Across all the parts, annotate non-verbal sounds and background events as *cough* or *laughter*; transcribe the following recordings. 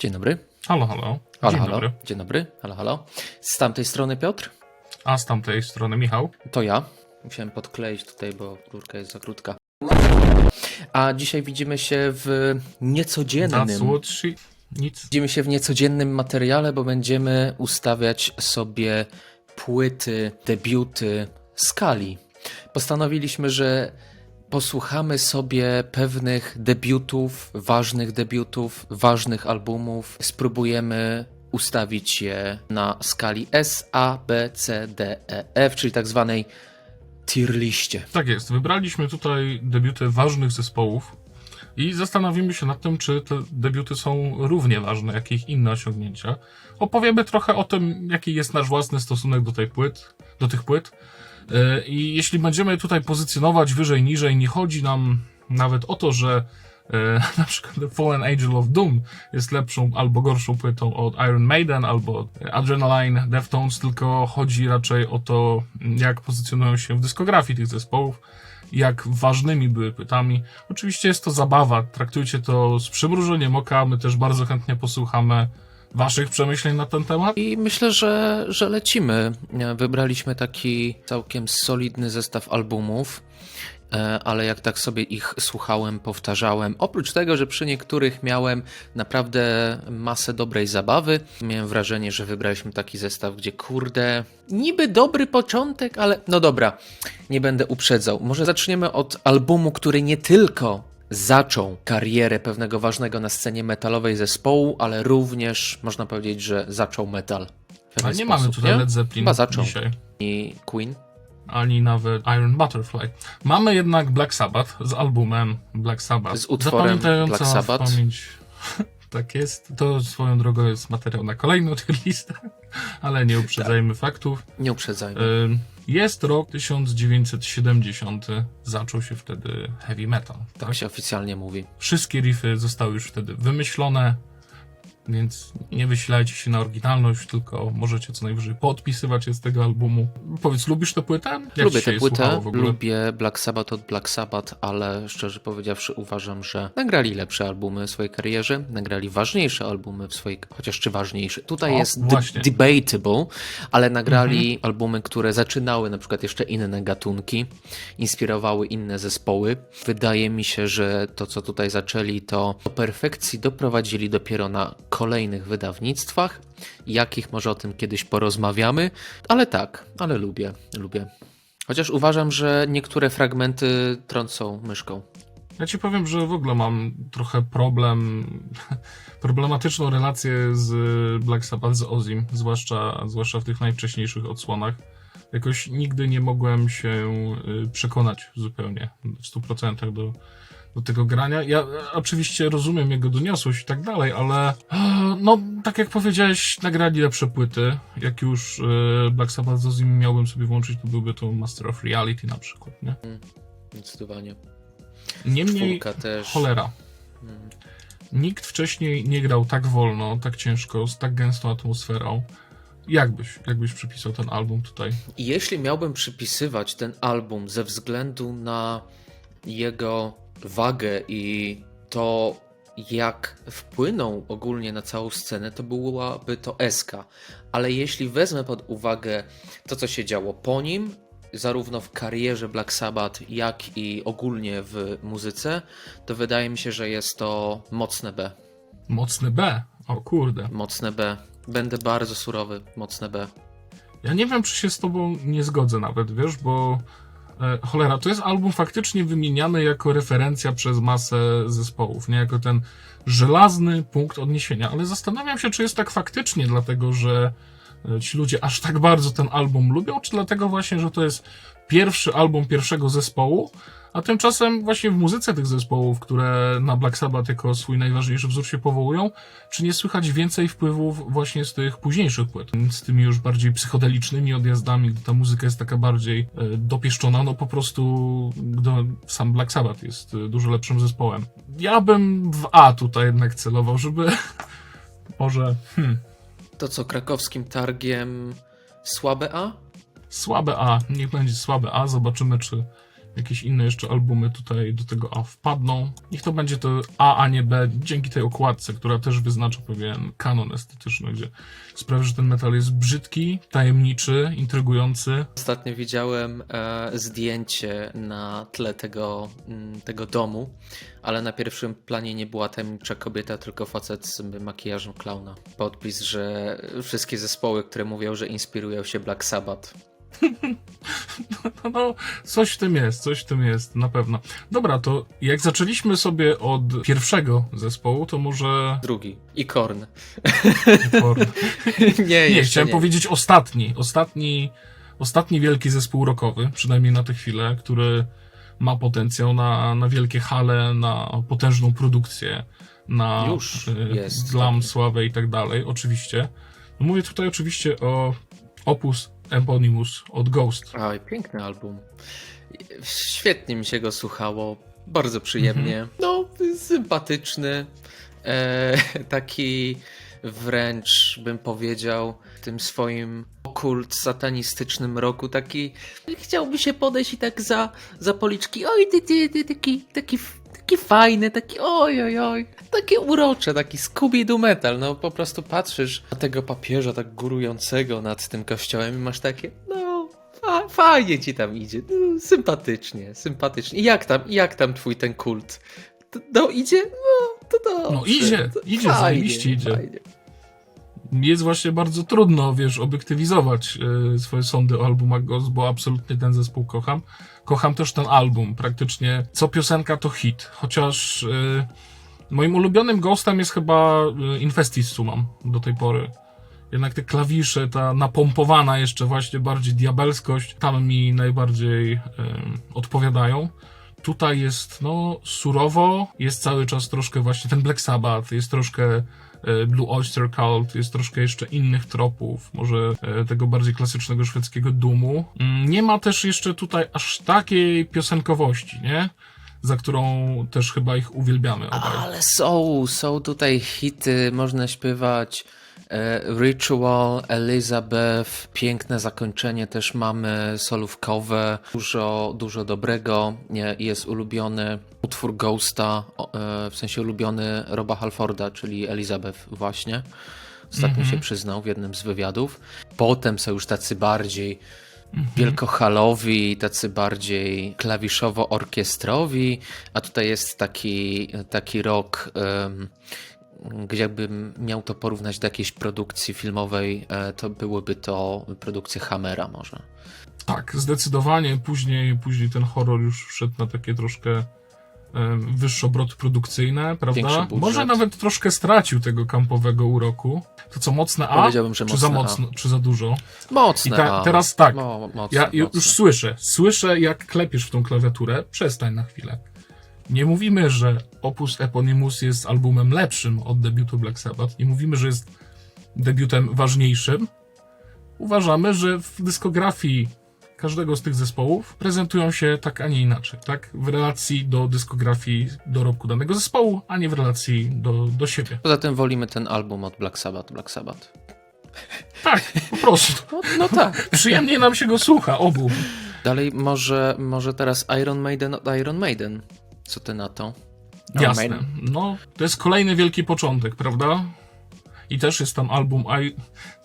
Dzień dobry. Halo, halo. Halo, Dzień halo. dobry. Dzień dobry. Halo, halo. Z tamtej strony Piotr? A z tamtej strony Michał. To ja. Musiałem podkleić tutaj, bo rurka jest za krótka. A dzisiaj widzimy się w niecodziennym. What she... Nic. Widzimy się w niecodziennym materiale, bo będziemy ustawiać sobie płyty, debiuty skali. Postanowiliśmy, że posłuchamy sobie pewnych debiutów, ważnych debiutów, ważnych albumów. Spróbujemy ustawić je na skali S, A, B, C, D, E, F, czyli tak zwanej tier liście. Tak jest. Wybraliśmy tutaj debiuty ważnych zespołów i zastanowimy się nad tym, czy te debiuty są równie ważne, jak ich inne osiągnięcia. Opowiemy trochę o tym, jaki jest nasz własny stosunek do tej płyt, do tych płyt. Yy, I jeśli będziemy tutaj pozycjonować wyżej, niżej, nie chodzi nam nawet o to, że e, *laughs* na przykład The Fallen Angel of Doom jest lepszą albo gorszą płytą od Iron Maiden albo Adrenaline, Deftones, tylko chodzi raczej o to, jak pozycjonują się w dyskografii tych zespołów, jak ważnymi były płytami. Oczywiście jest to zabawa, traktujcie to z przymrużeniem oka, my też bardzo chętnie posłuchamy waszych przemyśleń na ten temat. I myślę, że, że lecimy. Wybraliśmy taki całkiem solidny zestaw albumów, ale jak tak sobie ich słuchałem, powtarzałem, oprócz tego, że przy niektórych miałem naprawdę masę dobrej zabawy, miałem wrażenie, że wybraliśmy taki zestaw, gdzie kurde, niby dobry początek, ale no dobra, nie będę uprzedzał. Może zaczniemy od albumu, który nie tylko zaczął karierę pewnego ważnego na scenie metalowej zespołu, ale również można powiedzieć, że zaczął metal. w pewien A nie sposób, mamy tutaj nie? Led Zeppelin Chyba zaczął. dzisiaj. I Queen. Ani nawet Iron Butterfly. Mamy jednak Black Sabbath z albumem Black Sabbath. Z utworem Black Sabbath. Pamięć. *laughs* tak jest. To swoją drogą jest materiał na kolejną *laughs* listę, ale nie uprzedzajmy faktów. Nie uprzedzajmy. Jest rok 1970. Zaczął się wtedy heavy metal. Tak? tak się oficjalnie mówi. Wszystkie riffy zostały już wtedy wymyślone, więc nie wysilajcie się na oryginalność, tylko możecie co najwyżej podpisywać je z tego albumu. Powiedz, lubisz tę płytę? Jak lubię się tę płytę, lubię Black Sabbath od Black Sabbath, ale szczerze powiedziawszy uważam, że nagrali lepsze albumy w swojej karierze, nagrali ważniejsze albumy w swojej, chociaż czy ważniejsze. Tutaj O, jest debatable, ale nagrali Mhm. albumy, które zaczynały na przykład jeszcze inne gatunki, inspirowały inne zespoły. Wydaje mi się, że to co tutaj zaczęli to do perfekcji doprowadzili dopiero na kolejnych wydawnictwach, jakich może o tym kiedyś porozmawiamy, ale tak, ale lubię, lubię. Chociaż uważam, że niektóre fragmenty trącą myszką. Ja ci powiem, że w ogóle mam trochę problem, problematyczną relację z Black Sabbath, z Ozim, zwłaszcza, zwłaszcza w tych najwcześniejszych odsłonach. Jakoś nigdy nie mogłem się y, przekonać zupełnie w 100% do, do tego grania. Ja oczywiście rozumiem jego doniosłość i tak dalej, ale e, no, tak jak powiedziałeś, nagrali lepsze płyty. Jak już e, Black Sabbath z Ozim miałbym sobie włączyć, to byłby to Master of Reality na przykład, nie? Zdecydowanie. Niemniej, cholera. Nikt wcześniej nie grał tak wolno, tak ciężko, z tak gęstą atmosferą. Jakbyś, jakbyś przypisał ten album tutaj? I jeśli miałbym przypisywać ten album ze względu na jego wagę i to, jak wpłynął ogólnie na całą scenę, to byłaby to SK. Ale jeśli wezmę pod uwagę to, co się działo po nim, zarówno w karierze Black Sabbath, jak i ogólnie w muzyce, to wydaje mi się, że jest to mocne B. Mocny B. O kurde. Mocne B. Będę bardzo surowy. Mocne B. Ja nie wiem, czy się z tobą nie zgodzę nawet, wiesz, bo cholera, to jest album faktycznie wymieniany jako referencja przez masę zespołów, nie jako ten żelazny punkt odniesienia, ale zastanawiam się, czy jest tak faktycznie, dlatego że e, ci ludzie aż tak bardzo ten album lubią, czy dlatego właśnie, że to jest pierwszy album pierwszego zespołu, a tymczasem właśnie w muzyce tych zespołów, które na Black Sabbath jako swój najważniejszy wzór się powołują, czy nie słychać więcej wpływów właśnie z tych późniejszych płyt, z tymi już bardziej psychodelicznymi odjazdami, gdy ta muzyka jest taka bardziej e, dopieszczona, no po prostu gdy sam Black Sabbath jest e, dużo lepszym zespołem. Ja bym w A tutaj jednak celował, żeby *laughs* może hmm, To co, krakowskim targiem słabe A? Słabe A, niech będzie słabe A, zobaczymy czy jakieś inne jeszcze albumy tutaj do tego A wpadną. Niech to będzie to A, a nie B, dzięki tej okładce, która też wyznacza pewien kanon estetyczny, gdzie sprawia, że ten metal jest brzydki, tajemniczy, intrygujący. Ostatnio widziałem e, zdjęcie na tle tego, mm, tego domu, ale na pierwszym planie nie była tajemnicza kobieta, tylko facet z makijażem klauna. Podpis, że wszystkie zespoły, które mówią, że inspirują się Black Sabbath. No, *laughs* no, coś w tym jest, coś w tym jest, na pewno. Dobra, to jak zaczęliśmy sobie od pierwszego zespołu, to może... Drugi. I Korn. Korn. *laughs* nie, Nie, chciałem nie. powiedzieć ostatni, ostatni, ostatni wielki zespół rockowy, przynajmniej na tę chwilę, który ma potencjał na, na wielkie hale, na potężną produkcję, na Już y, glam, taki. sławę i tak dalej, oczywiście. No mówię tutaj oczywiście o Opus Eponymus od Ghost. Oj, piękny album. Świetnie mi się go słuchało. Bardzo przyjemnie. No, sympatyczny. E, taki wręcz bym powiedział w tym swoim okult satanistycznym roku taki chciałby się podejść i tak za, za policzki oj ty, ty, ty taki, taki, taki fajny, taki oj oj oj takie urocze, taki Scooby-Doo metal, no po prostu patrzysz na tego papieża tak górującego nad tym kościołem i masz takie no fa- fajnie ci tam idzie, no, sympatycznie, sympatycznie. I jak tam, jak tam twój ten kult? No idzie? No, to dobrze. No, idzie, To idzie, zajebiście idzie. Fajnie. Jest właśnie bardzo trudno, wiesz, obiektywizować e, swoje sądy o albumach Ghost, bo absolutnie ten zespół kocham. Kocham też ten album. Praktycznie co piosenka to hit. Chociaż e, moim ulubionym Ghostem jest chyba e, Infestis Sumam do tej pory. Jednak te klawisze, ta napompowana jeszcze właśnie bardziej diabelskość, tam mi najbardziej odpowiadają. Tutaj jest, no, surowo, jest cały czas troszkę właśnie ten Black Sabbath, jest troszkę Blue Oyster Cult, jest troszkę jeszcze innych tropów, może e, tego bardziej klasycznego szwedzkiego dumu. Mm, Nie ma też jeszcze tutaj aż takiej piosenkowości, nie? Za którą też chyba ich uwielbiamy obaj. Ale są, są tutaj hity, można śpiewać e, Ritual, Elizabeth, piękne zakończenie też mamy, solówkowe, dużo, dużo dobrego. Jest ulubiony utwór Ghosta, e, w sensie ulubiony Roba Halforda, czyli Elizabeth właśnie. Ostatnio się przyznał w jednym z wywiadów. Potem są już tacy bardziej wielkohalowi, tacy bardziej klawiszowo-orkiestrowi, a tutaj jest taki, taki rok, gdzie jakbym miał to porównać do jakiejś produkcji filmowej, e, to byłyby to produkcje Hammera może. Tak, zdecydowanie. Później, później ten horror już wszedł na takie troszkę em, wyższe obroty produkcyjne, prawda? Może nawet troszkę stracił tego kampowego uroku. To co, mocne A? Powiedziałbym, że czy za mocne A. mocno, czy za dużo? Mocne, I ta- a. teraz tak. Mo, mocne, Ja ju- mocne. już słyszę, słyszę jak klepiesz w tą klawiaturę. Przestań na chwilę. Nie mówimy, że Opus Eponymus jest albumem lepszym od debiutu Black Sabbath. Nie mówimy, że jest debiutem ważniejszym. Uważamy, że w dyskografii każdego z tych zespołów prezentują się tak, a nie inaczej. Tak? W relacji do dyskografii dorobku danego zespołu, a nie w relacji do, do siebie. Poza tym wolimy ten album od Black Sabbath, Black Sabbath. Tak, po prostu. *laughs* No, no tak. Przyjemnie nam się go słucha, obu. Dalej może, może teraz Iron Maiden od Iron Maiden. Co ty na to? Iron Jasne. Maiden. No, to jest kolejny wielki początek, prawda? I też jest tam album. I...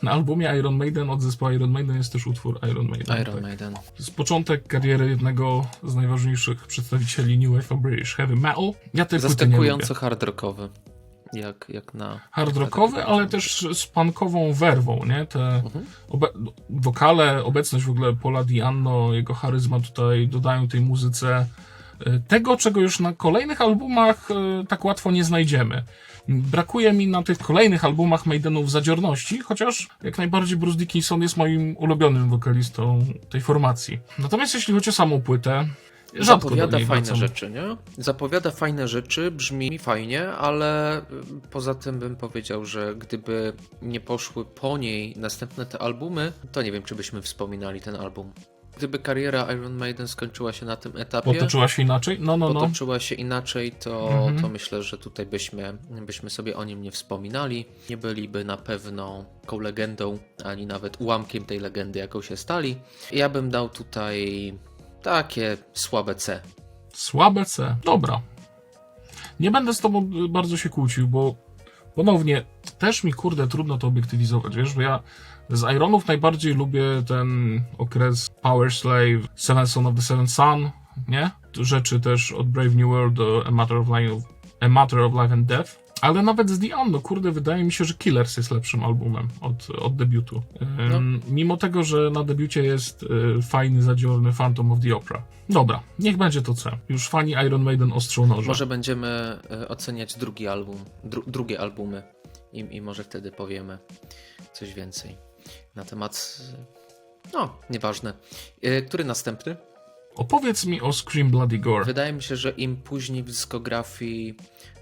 Na albumie Iron Maiden od zespołu Iron Maiden jest też utwór Iron Maiden. Iron tak. Maiden. To jest początek kariery jednego z najważniejszych przedstawicieli New Wave of British Heavy Metal. Ja tej. Zaskakująco hard rockowy. Jak, jak na. Hard rockowy, ale też z punkową werwą, nie? Te Mhm. obe... wokale, obecność w ogóle Paula Dianno, jego charyzma tutaj dodają tej muzyce tego, czego już na kolejnych albumach e, tak łatwo nie znajdziemy. Brakuje mi na tych kolejnych albumach Maidenów zadziorności, chociaż jak najbardziej Bruce Dickinson jest moim ulubionym wokalistą tej formacji. Natomiast jeśli chodzi o samą płytę, rzadko Zapowiada fajne wracam. rzeczy, nie? Zapowiada fajne rzeczy, brzmi fajnie, ale y, poza tym bym powiedział, że gdyby nie poszły po niej następne te albumy, to nie wiem, czy byśmy wspominali ten album. Gdyby kariera Iron Maiden skończyła się na tym etapie, Potoczyła się inaczej? No, no, no. potoczyła się inaczej, to, Mhm. to myślę, że tutaj byśmy, byśmy sobie o nim nie wspominali. Nie byliby na pewno taką legendą, ani nawet ułamkiem tej legendy, jaką się stali. Ja bym dał tutaj takie słabe C. Słabe C. Dobra. Nie będę z tobą bardzo się kłócił, bo ponownie też mi kurde trudno to obiektywizować, wiesz, bo ja z Ironów najbardziej lubię ten okres Power Slave, Seven Son of the Seven Sun, nie? Rzeczy też od Brave New World do A Matter of Life, A Matter of Life and Death. Ale nawet z The Unknown, kurde, wydaje mi się, że Killers jest lepszym albumem od, od debiutu. Ym, Mimo tego, że na debiucie jest y, fajny, zadziorny Phantom of the Opera. Dobra, niech będzie to C. Już fani Iron Maiden ostrzą noże. Może będziemy e, oceniać drugi album, dru, drugie albumy i, i może wtedy powiemy coś więcej na temat. No, nieważne. E, Który następny? Opowiedz mi o Scream Bloody Gore. Wydaje mi się, że im później w dyskografii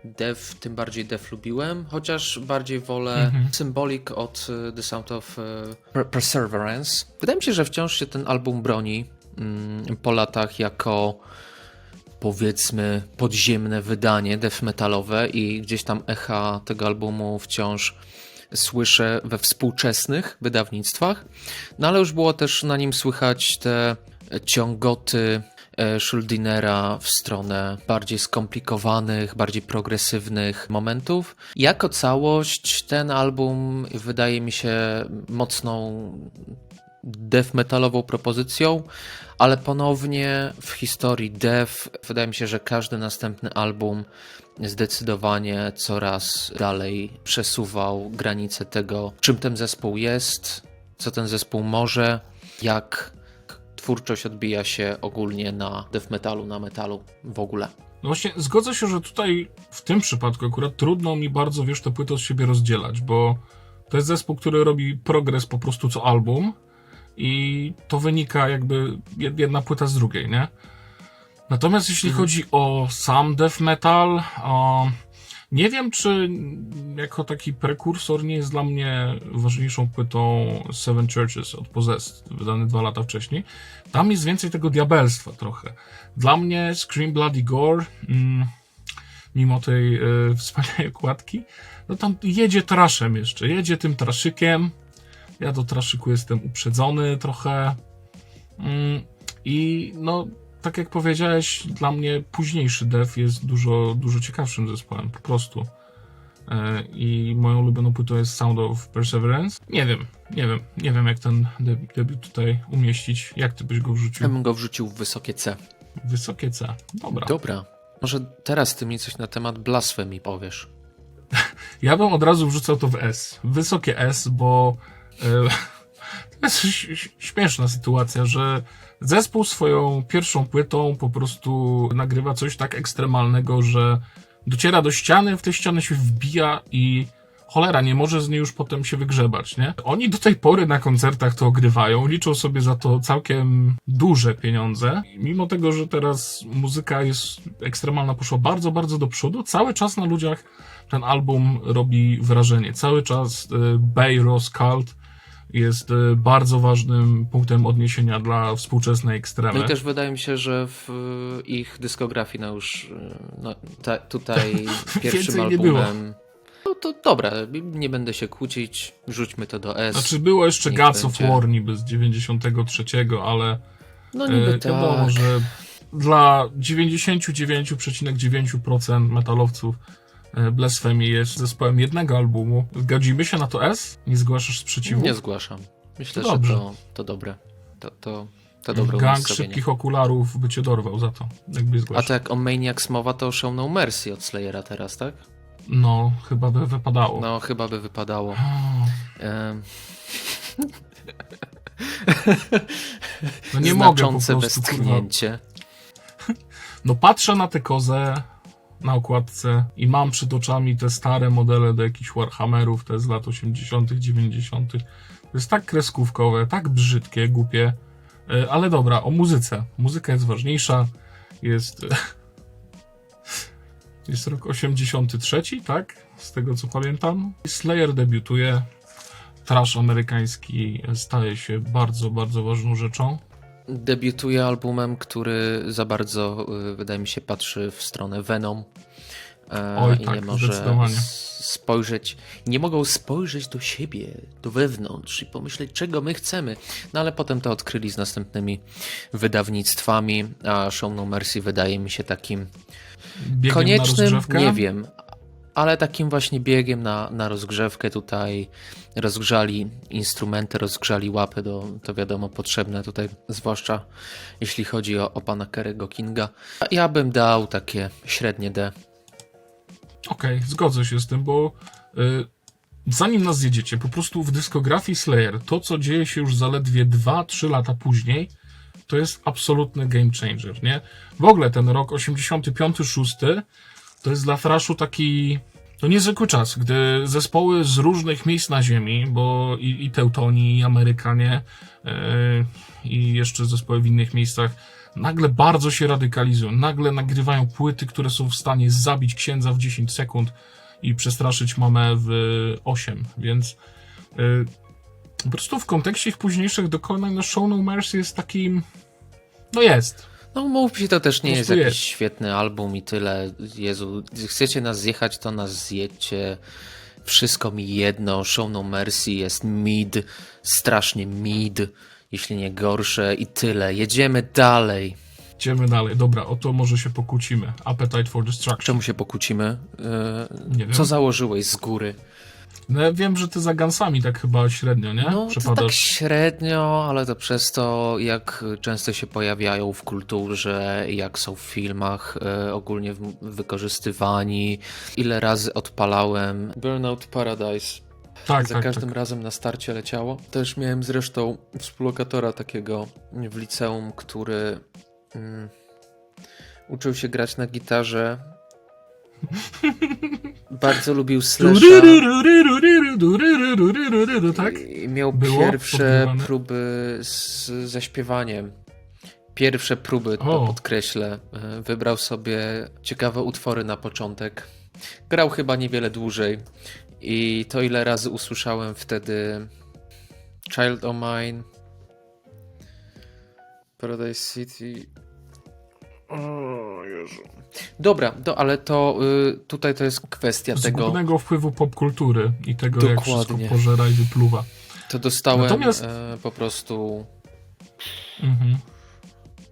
Dev, tym bardziej Dev lubiłem, chociaż bardziej wolę Symbolic od e, The Sound of e, Per- Perseverance. Wydaje mi się, że wciąż się ten album broni mm, po latach jako powiedzmy podziemne wydanie death metalowe i gdzieś tam echa tego albumu wciąż słyszę we współczesnych wydawnictwach. No ale już było też na nim słychać te ciągoty e, Schuldinera w stronę bardziej skomplikowanych, bardziej progresywnych momentów. Jako całość ten album wydaje mi się mocną death metalową propozycją, ale ponownie w historii death wydaje mi się, że każdy następny album zdecydowanie coraz dalej przesuwał granice tego, czym ten zespół jest, co ten zespół może, jak twórczość odbija się ogólnie na death metalu, na metalu w ogóle. No właśnie, zgodzę się, że tutaj w tym przypadku akurat trudno mi bardzo, wiesz, te płyty od siebie rozdzielać, bo to jest zespół, który robi progres po prostu co album i to wynika jakby jed- jedna płyta z drugiej, nie? Natomiast jeśli chodzi o sam death metal, o... nie wiem, czy jako taki prekursor nie jest dla mnie ważniejszą płytą Seven Churches od Possessed, wydany dwa lata wcześniej. Tam jest więcej tego diabelstwa trochę. Dla mnie Scream Bloody Gore, mm, mimo tej e, wspaniałej okładki, no tam jedzie traszem jeszcze, jedzie tym traszykiem. Ja do traszyku jestem uprzedzony trochę. Mm, I no, tak jak powiedziałeś, dla mnie późniejszy Dev jest dużo, dużo ciekawszym zespołem, po prostu. E, I moją ulubioną płytą jest Sound of Perseverance. Nie wiem, nie wiem, nie wiem jak ten debi- debiut tutaj umieścić. Jak ty byś go Ja wrzucił? bym go wrzucił w wysokie C. Wysokie C. Dobra. Dobra. Może teraz ty mi coś na temat blasfemii powiesz. Ja bym od razu wrzucał to w S. Wysokie S, bo to jest śmieszna sytuacja, że zespół swoją pierwszą płytą po prostu nagrywa coś tak ekstremalnego, że dociera do ściany, w tę ścianę się wbija i cholera, nie może z niej już potem się wygrzebać, nie? Oni do tej pory na koncertach to ogrywają, liczą sobie za to całkiem duże pieniądze. Mimo tego, że teraz muzyka jest ekstremalna, poszła bardzo, bardzo do przodu, cały czas na ludziach ten album robi wrażenie. Cały czas y, Bay Ross Cult jest y, bardzo ważnym punktem odniesienia dla współczesnej ekstremy. No i też wydaje mi się, że w ich dyskografii, no już y, no, ta, tutaj pierwszym *laughs* Więcej nie było. albumem. No to dobra, nie będę się kłócić, rzućmy to do S. Znaczy było jeszcze Niech Gods of. War niby z 93, ale no niby tak. wiadomo, że dla 99,9% metalowców Blasphemy jest zespołem jednego albumu. Zgodzimy się na to S? Nie zgłaszasz sprzeciwu? Nie zgłaszam. Myślę, To że dobrze. to, to dobre. To, to, to dobre Gang szybkich okularów by cię dorwał za to, jakby A to jak o Maniacs mowa, to Show No Mercy od Slayera teraz, tak? No, chyba by wypadało. No, chyba by wypadało. No nie mogę po znaczące prostu, kurwa. westchnięcie. No patrzę na tę kozę na okładce i mam przed oczami te stare modele do jakichś Warhammerów, te z lat 80., 90. To jest tak kreskówkowe, tak brzydkie, głupie. E, Ale dobra, o muzyce. Muzyka jest ważniejsza. Jest. Jest rok 83, tak? Z tego co pamiętam. Slayer debiutuje. Trash amerykański staje się bardzo, bardzo ważną rzeczą. Debiutuje albumem, który za bardzo, y, wydaje mi się, patrzy w stronę Venom. e, Oj, i tak, nie może spojrzeć, nie mogą spojrzeć do siebie, do wewnątrz i pomyśleć, czego my chcemy. No ale potem to odkryli z następnymi wydawnictwami, a Show No Mercy wydaje mi się takim Biegiem koniecznym, nie wiem, ale takim właśnie biegiem na, na rozgrzewkę tutaj rozgrzali instrumenty, rozgrzali łapy, do, to wiadomo potrzebne tutaj, zwłaszcza jeśli chodzi o, o pana Kerego Kinga. Ja bym dał takie średnie D. Okej, zgodzę się z tym, bo y, zanim nas zjedziecie, po prostu w dyskografii Slayer, to co dzieje się już zaledwie 2-3 lata później, to jest absolutny game changer, nie? W ogóle ten rok 85-6 to jest dla thrashu taki to niezwykły czas, gdy zespoły z różnych miejsc na ziemi, bo i, i Teutoni, i Amerykanie, yy, i jeszcze zespoły w innych miejscach, nagle bardzo się radykalizują. Nagle nagrywają płyty, które są w stanie zabić księdza w 10 sekund i przestraszyć mamę w 8. Więc yy, po prostu w kontekście ich późniejszych dokonań, no Show No Mercy jest takim. No jest. No mów się, to też nie jest jakiś jest. świetny album i tyle. Jezu, chcecie nas zjechać, to nas zjedźcie. Wszystko mi jedno. Show No Mercy jest mid, strasznie mid, jeśli nie gorsze i tyle. Jedziemy dalej. Idziemy dalej. Dobra, o to może się pokłócimy. Appetite for Destruction. Czemu się pokłócimy? Yy, Nie wiem. Co założyłeś z góry? No ja wiem, że ty za Gansami tak chyba średnio, nie? No, to tak średnio, ale to przez to, jak często się pojawiają w kulturze, jak są w filmach, e, ogólnie w- wykorzystywani, ile razy odpalałem Burnout Paradise. tak, Za tak, każdym tak. razem na starcie leciało. Też miałem zresztą współlokatora takiego w liceum, który mm, uczył się grać na gitarze. Bardzo lubił slasha. Tak? I miał Było pierwsze próby z, ze śpiewaniem. Pierwsze próby, to O. podkreślę. Wybrał sobie ciekawe utwory na początek. Grał chyba niewiele dłużej. I to ile razy usłyszałem wtedy Child of Mine, Paradise City. O Jezu. Dobra, do, ale to y, tutaj to jest kwestia tego. Zgubnego wpływu popkultury i tego, jak wszystko Dokładnie. pożera i wypluwa. To dostałem Natomiast- e, po prostu, Mhm.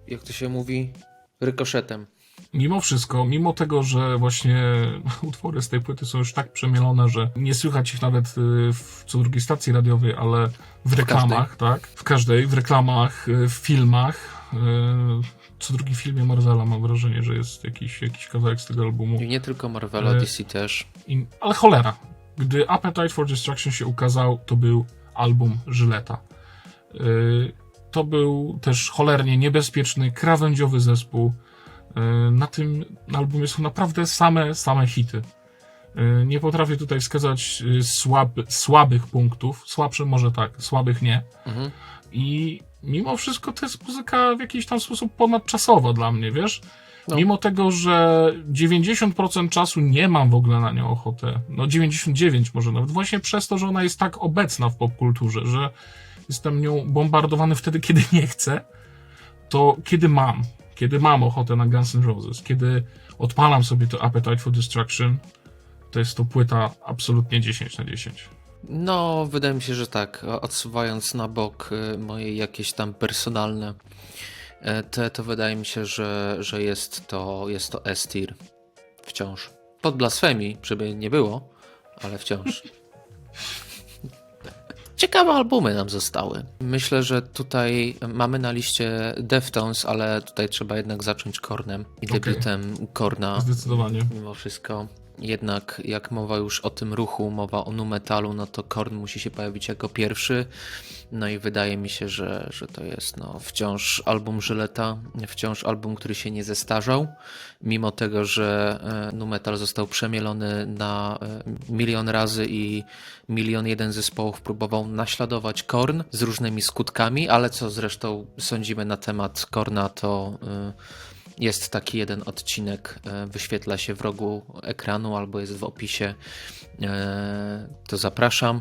jak to się mówi, rykoszetem. Mimo wszystko, mimo tego, że właśnie *laughs* utwory z tej płyty są już tak przemielone, że nie słychać ich nawet y, w co drugiej stacji radiowej, ale w reklamach, tak? W każdej, w reklamach, y, w filmach. Co drugi filmie Marvela mam wrażenie, że jest jakiś, jakiś kawałek z tego albumu. I nie tylko Marvela, E, DC też. I, ale cholera. Gdy Appetite for Destruction się ukazał, to był album Żyleta. Yy, to był też cholernie niebezpieczny, krawędziowy zespół. Yy, na tym albumie są naprawdę same, same hity. Yy, nie potrafię tutaj wskazać słab, słabych punktów. Słabsze może tak, słabych nie. Mhm. I mimo wszystko to jest muzyka w jakiś tam sposób ponadczasowa dla mnie, wiesz? No. Mimo tego, że 90% czasu nie mam w ogóle na nią ochotę, no 99 może nawet, właśnie przez to, że ona jest tak obecna w popkulturze, że jestem nią bombardowany wtedy, kiedy *laughs* nie chcę, to kiedy mam, kiedy mam ochotę na Guns N' Roses, kiedy odpalam sobie to Appetite for Destruction, to jest to płyta absolutnie 10 na 10. No, wydaje mi się, że tak. Odsuwając na bok y, moje jakieś tam personalne e, te, to wydaje mi się, że, że jest to, jest to S-tier. Wciąż. Pod blasfemii, żeby nie było, ale wciąż. *laughs* Ciekawe albumy nam zostały. Myślę, że tutaj mamy na liście Deftones, ale tutaj trzeba jednak zacząć Kornem i debiutem Korna Zdecydowanie. mimo wszystko. Jednak jak mowa już o tym ruchu, mowa o nu metalu, no to Korn musi się pojawić jako pierwszy. No i wydaje mi się, że, że to jest no, wciąż album Żyleta, wciąż album, który się nie zestarzał, mimo tego, że e, nu metal został przemielony na e, milion razy i milion jeden zespołów próbował naśladować Korn z różnymi skutkami, ale co zresztą sądzimy na temat Korna, to e, jest taki jeden odcinek, e, wyświetla się w rogu ekranu albo jest w opisie, e, to zapraszam.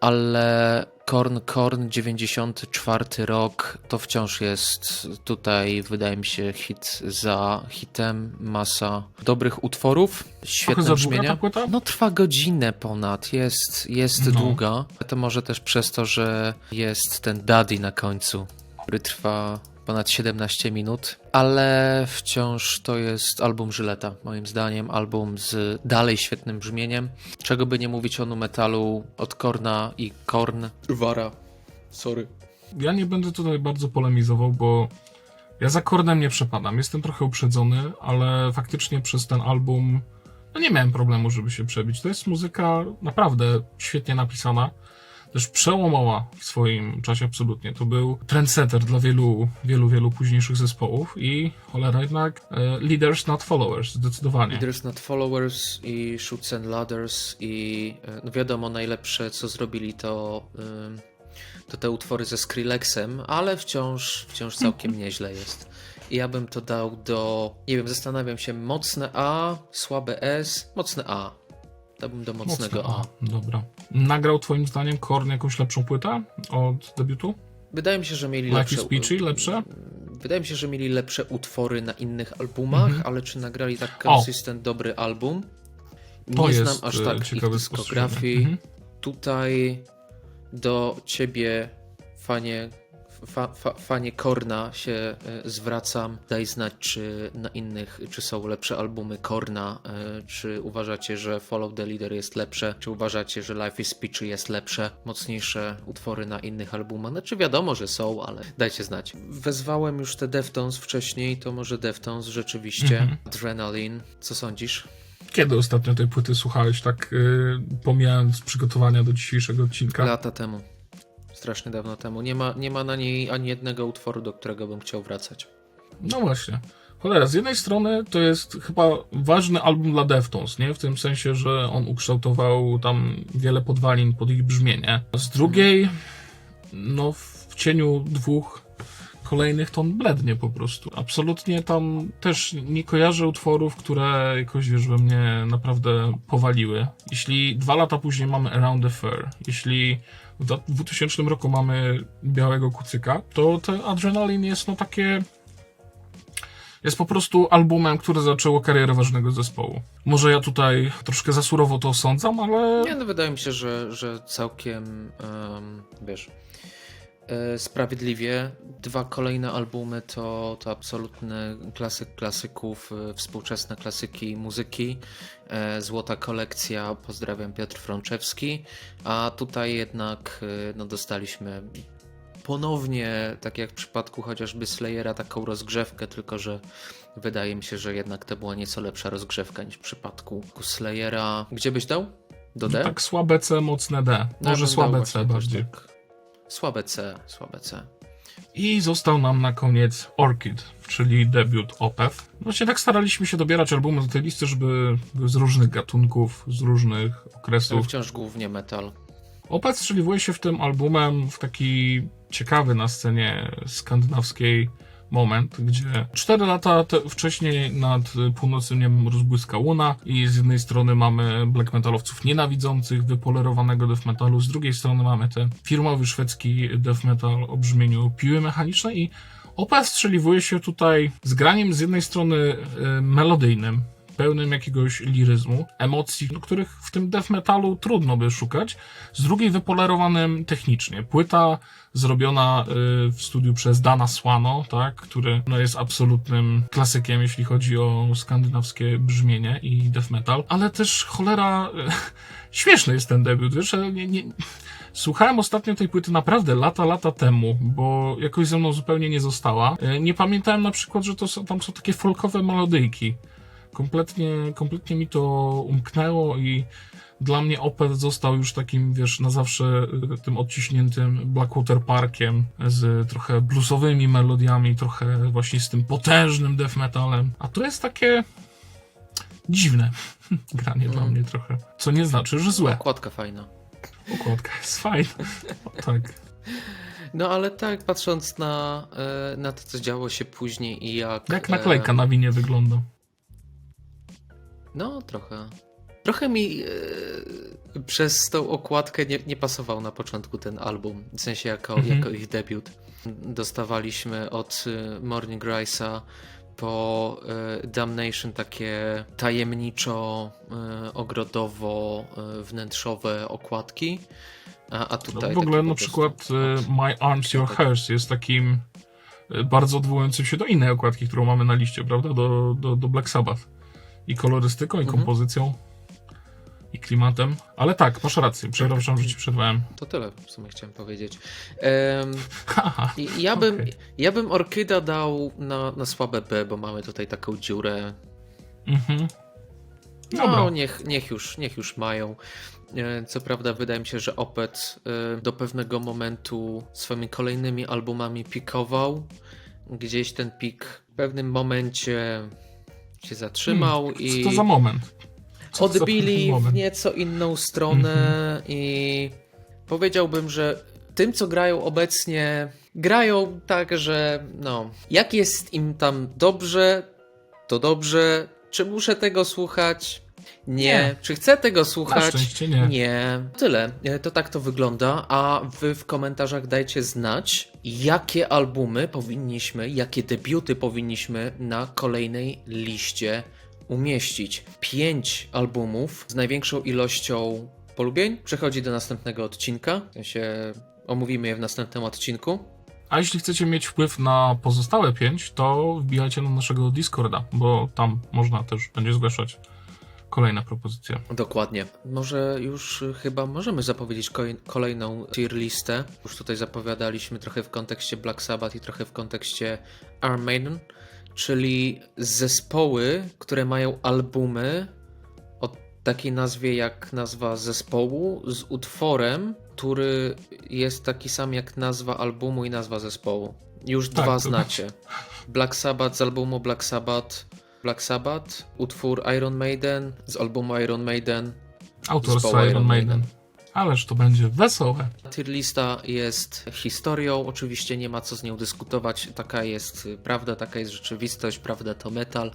Ale Korn, Korn 94 rok to wciąż jest tutaj, wydaje mi się, hit za hitem. Masa dobrych utworów, świetne brzmienia. No trwa godzinę ponad, jest, jest No. długa. To może też przez to, że jest ten Daddy na końcu, który trwa ponad 17 minut, ale wciąż to jest album Żyleta, moim zdaniem, album z dalej świetnym brzmieniem. Czego by nie mówić o nu metalu od Korna i Korn. Wara, sorry. Ja nie będę tutaj bardzo polemizował, bo ja za Kornem nie przepadam. Jestem trochę uprzedzony, ale faktycznie przez ten album no nie miałem problemu, żeby się przebić. To jest muzyka naprawdę świetnie napisana. Też przełomowa w swoim czasie absolutnie. To był trendsetter dla wielu, wielu, wielu późniejszych zespołów i cholera jednak e, leaders not followers, zdecydowanie. Leaders Not Followers i Shoots and Ladders i e, no wiadomo, najlepsze co zrobili to, ym, to te utwory ze Skrillexem, ale wciąż, wciąż całkiem nieźle jest. I ja bym to dał do, nie wiem, zastanawiam się, mocne A, słabe S, mocne A. Dałbym do mocnego Mocno, A. Dobra. Nagrał twoim zdaniem Korn jakąś lepszą płytę od debiutu? Wydaje mi się, że mieli Life lepsze... is Peachy lepsze? Wydaje mi się, że mieli lepsze utwory na innych albumach, Mhm. ale czy nagrali tak O! consistent dobry album? To Nie jest znam aż e, tak ich dyskografii. Mhm. Tutaj do ciebie, fanie, fa, fa, fanie Korna, się e, zwracam. Daj znać, czy na innych, czy są lepsze albumy Korna, e, czy uważacie, że Follow the Leader jest lepsze, czy uważacie, że Life is Peachy jest lepsze, mocniejsze utwory na innych albumach. Znaczy wiadomo, że są, ale dajcie znać. Wezwałem już te Deftones wcześniej, to może Deftones rzeczywiście. Mhm. Adrenaline, co sądzisz? Kiedy ostatnio tej płyty słuchałeś, tak y, pomijając przygotowania do dzisiejszego odcinka? Lata temu. Strasznie dawno temu. Nie ma, nie ma na niej ani jednego utworu, do którego bym chciał wracać. No właśnie. Cholera, z jednej strony to jest chyba ważny album dla Deftones, nie? W tym sensie, że on ukształtował tam wiele podwalin pod ich brzmienie. Z drugiej, no w cieniu dwóch kolejnych to on blednie po prostu. Absolutnie tam też nie kojarzę utworów, które jakoś, wiesz, we mnie naprawdę powaliły. Jeśli dwa lata później mamy Around the Fair, jeśli w 2000 roku mamy Białego Kucyka, to ten Adrenaline jest no takie jest po prostu albumem, który zaczęło karierę ważnego zespołu. Może ja tutaj troszkę za surowo to osądzam, ale Nie, no wydaje mi się, że, że całkiem, em, wiesz, sprawiedliwie. Dwa kolejne albumy to, to absolutny klasyk klasyków, e, współczesne klasyki muzyki. E, Złota kolekcja, pozdrawiam Piotr Frączewski. A tutaj jednak e, no, dostaliśmy ponownie, tak jak w przypadku chociażby Slayera, taką rozgrzewkę, tylko że wydaje mi się, że jednak to była nieco lepsza rozgrzewka niż w przypadku Slayera. Gdzie byś dał? Do D? tak słabe C, mocne D. No, Może dał słabe C bardziej. Tak. Słabe C, słabe C. I został nam na koniec Orchid, czyli debiut Opeth. Właśnie tak staraliśmy się dobierać albumy do tej listy, żeby były z różnych gatunków, z różnych Ale okresów. wciąż głównie metal. Opeth strzeliwuje się w tym albumem w taki ciekawy na scenie skandynawskiej moment, gdzie cztery lata te, wcześniej nad północnym niebem rozbłyska łuna i z jednej strony mamy black metalowców nienawidzących wypolerowanego death metalu, z drugiej strony mamy ten firmowy szwedzki death metal o brzmieniu piły mechanicznej i Opeth strzeliwuje się tutaj z graniem z jednej strony y, melodyjnym, pełnym jakiegoś liryzmu, emocji, no, których w tym death metalu trudno by szukać, z drugiej wypolerowanym technicznie. Płyta zrobiona y, w studiu przez Dana Swano, tak, który no, jest absolutnym klasykiem, jeśli chodzi o skandynawskie brzmienie i death metal, ale też cholera y, *laughs* śmieszny jest ten debiut, wiesz, nie, nie, Słuchałem ostatnio tej płyty naprawdę lata, lata temu, bo jakoś ze mną zupełnie nie została. Y, Nie pamiętałem na przykład, że to są, tam są takie folkowe melodyjki kompletnie, kompletnie mi to umknęło i dla mnie Opeth został już takim, wiesz, na zawsze y, tym odciśniętym Blackwater Parkiem z trochę bluesowymi melodiami, trochę właśnie z tym potężnym death metalem. A to jest takie dziwne *laughs* granie dla Mm. mnie trochę. Co nie znaczy, że złe. Okładka fajna. Układka jest fajna. tak. No ale tak, patrząc na, e, na to, co działo się później i jak... Jak e, naklejka na winie wygląda. No, trochę. Trochę mi e, przez tą okładkę nie, nie pasował na początku ten album, w sensie jako, Mhm. jako ich debiut. Dostawaliśmy od e, Morning Rice'a po e, Damnation takie tajemniczo, e, ogrodowo, e, wnętrzowe okładki. A, a No, tutaj w ogóle na przykład e, My Arms Your Hers jest takim bardzo odwołującym się do innej okładki, którą mamy na liście, prawda? Do, do, do Black Sabbath. I kolorystyką, i Mhm. kompozycją, i klimatem. Ale tak, masz rację, przepraszam, że ci przerwałem. To tyle w sumie chciałem powiedzieć. *laughs* I- ja, bym, Okej. ja bym Orkyda dał na, na słabe B, bo mamy tutaj taką dziurę Mhm. No, Dobra. niech, niech, już, niech już mają. E, Co prawda, wydaje mi się, że Opet e, do pewnego momentu swoimi kolejnymi albumami pikował. Gdzieś ten pik w pewnym momencie się zatrzymał Hmm, i Co to za moment? Co odbili w nieco inną stronę i powiedziałbym, że tym, co grają obecnie, grają tak, że no, jak jest im tam dobrze, to dobrze. Czy muszę tego słuchać? Nie. Nie. Czy chcę tego Na słuchać? szczęście nie. Nie. Tyle. E, To tak to wygląda, a wy w komentarzach dajcie znać, jakie albumy powinniśmy, jakie debiuty powinniśmy na kolejnej liście umieścić. Pięć albumów z największą ilością polubień przechodzi do następnego odcinka. W sensie omówimy je w następnym odcinku. A jeśli chcecie mieć wpływ na pozostałe pięć, to wbijajcie na naszego Discorda, bo tam można też będzie zgłaszać kolejne propozycje. Dokładnie. Może już y, chyba możemy zapowiedzieć kolejną tier listę. Już tutaj zapowiadaliśmy trochę w kontekście Black Sabbath i trochę w kontekście Iron Maiden, czyli zespoły, które mają albumy o takiej nazwie jak nazwa zespołu z utworem, który jest taki sam jak nazwa albumu i nazwa zespołu. Już Tak, dwa znacie. Black Sabbath z albumu Black Sabbath Black Sabbath, utwór Iron Maiden z albumu Iron Maiden. Autorstwa Zespołu Iron Maiden. Ależ to będzie wesołe. Tier lista jest historią, oczywiście nie ma co z nią dyskutować, taka jest y, prawda, taka jest rzeczywistość, prawda to metal.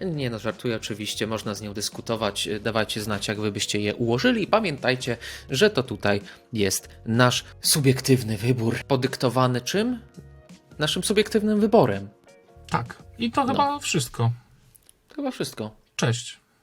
Nie no, żartuję oczywiście, można z nią dyskutować, y, dawajcie znać jak wy byście je ułożyli i pamiętajcie, że to tutaj jest nasz subiektywny wybór, podyktowany czym? Naszym subiektywnym wyborem. Tak. I to No. chyba wszystko. Chyba wszystko. Cześć.